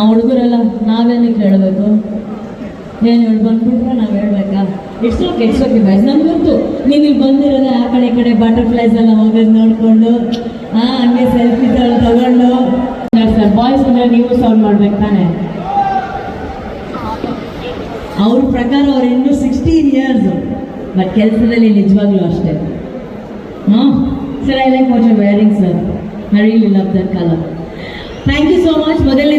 ಆ ಹುಡುಗರೆಲ್ಲ ನಾವೇನು ಹೇಳಬೇಕು? ಏನು ಹೇಳಿ, ಬಂದ್ಬಿಟ್ರೆ ನಾವು ಹೇಳ್ಬೇಕಾ? ಇಟ್ಸ್ ಓಕೆ ಇಟ್ಸ್ ಓಕೆ ನಮ್ಗೆ ಗೊತ್ತು. ನೀವು ಇಲ್ಲಿ ಬಂದಿರೋದ ಆ ಕಡೆ ಈ ಕಡೆ ಬಟರ್ಫ್ಲೈಸ್ ಎಲ್ಲ ಹೋಗೋದು ನೋಡಿಕೊಂಡು. ಹಾಂ ಹಂಗೆ ಸೆಲ್ಫಿ ಎಲ್ಲ ತಗೊಂಡು. ಸರ್ ಬಾಯ್ಸ್ ಅಂದರೆ ನೀವು ಸೌಂಡ್ ಮಾಡ್ಬೇಕು ತಾನೆ? ಅವ್ರ ಪ್ರಕಾರ ಅವ್ರು ಇನ್ನೂ ಸಿಕ್ಸ್ಟೀನ್ ಇಯರ್ಸು ಬಟ್ ಕೆಲಸದಲ್ಲಿ ನಿಜವಾಗ್ಲೂ ಅಷ್ಟೇ. ಹಾಂ sir I like what you wearing sir ನಡೀಲಿಲ್ಲ really love that colour thank you so much ಮೊದಲನೇ